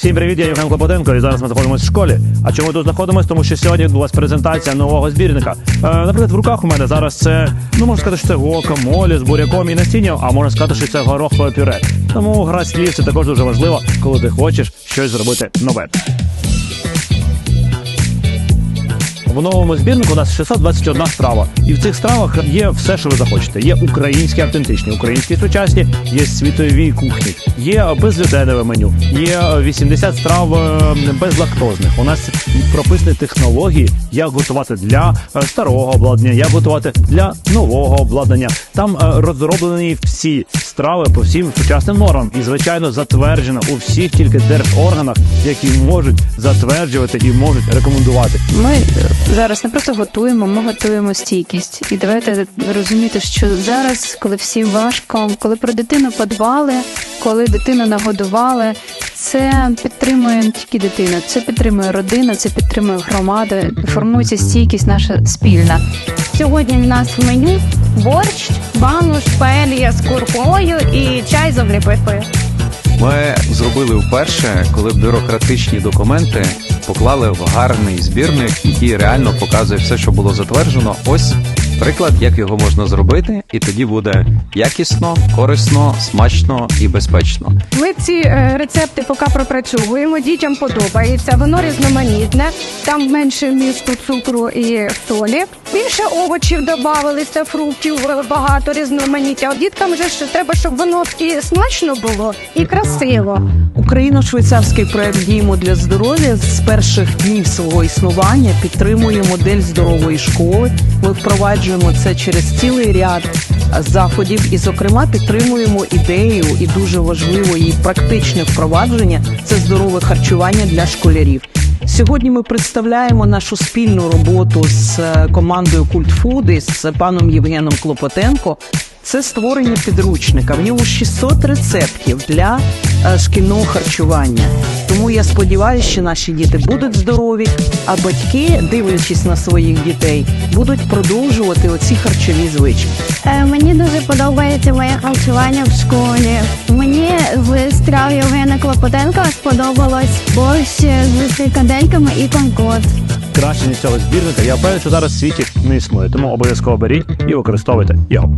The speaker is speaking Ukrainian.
Всім привіт, я Євген Клопотенко, і зараз ми знаходимося в школі. А чому тут знаходимося? Тому що сьогодні відбулася презентація нового збірника. Е, наприклад, в руках у мене зараз це, ну можна сказати, що це гуакамолі з буряком і насінням, а можна сказати, що це горохове пюре. Тому гра слів це також дуже важливо, коли ти хочеш щось зробити нове. В новому збірнику у нас 621 страва, і в цих стравах є все, що ви захочете. Є українські автентичні, українські сучасні, є світові кухні, є безглютенове меню, є 80 страв е, безлактозних. У нас прописані технології, як готувати для е, старого обладнання, як готувати для нового обладнання. Там е, розроблені всі страви по всім сучасним нормам, і звичайно затверджено у всіх тільки держорганах, які можуть затверджувати і можуть рекомендувати. Ми зараз не просто готуємо, ми готуємо стійкість. І давайте розуміти, що зараз, коли всім важко, коли про дитину подбали, коли дитину нагодували, це підтримує не тільки дитина, це підтримує родина, це підтримує громада, формується стійкість наша спільна. Сьогодні в нас в меню борщ, бануш, паелья з куркою і чай з обліпихою. Ми зробили вперше, коли бюрократичні документи поклали в гарний збірник, який реально показує все, що було затверджено. Ось приклад, як його можна зробити, і тоді буде якісно, корисно, смачно і безпечно. Ми ці е, рецепти поки пропрацьовуємо. Дітям подобається. Воно різноманітне. Там менше вмісту цукру і солі. Більше овочів додавалися, фруктів е, багато різноманіття. Діткам же ж треба, щоб воно і смачно було, і красиво. Україно-швейцарський проект Діємо для здоров'я з перших днів свого існування підтримує модель здорової школи. Ми впроваджуємо це через цілий ряд заходів, і, зокрема, підтримуємо ідею і дуже важливо її практичне впровадження це здорове харчування для школярів. Сьогодні ми представляємо нашу спільну роботу з командою командою Культфуди з паном Євгеном Клопотенко. Це створення підручника. В ньому 600 рецептів для е, шкільного харчування. Тому я сподіваюся, що наші діти будуть здорові, а батьки, дивлячись на своїх дітей, будуть продовжувати оці харчові звички. Е, Мені дуже подобається моє харчування в школі. Мені в страві Євгена Клопотенка сподобалось борщ з фрикадельками і компот. Краще ніж цього збірника, я впевнений, що зараз в світі не існує. Тому обов'язково беріть і використовуйте його.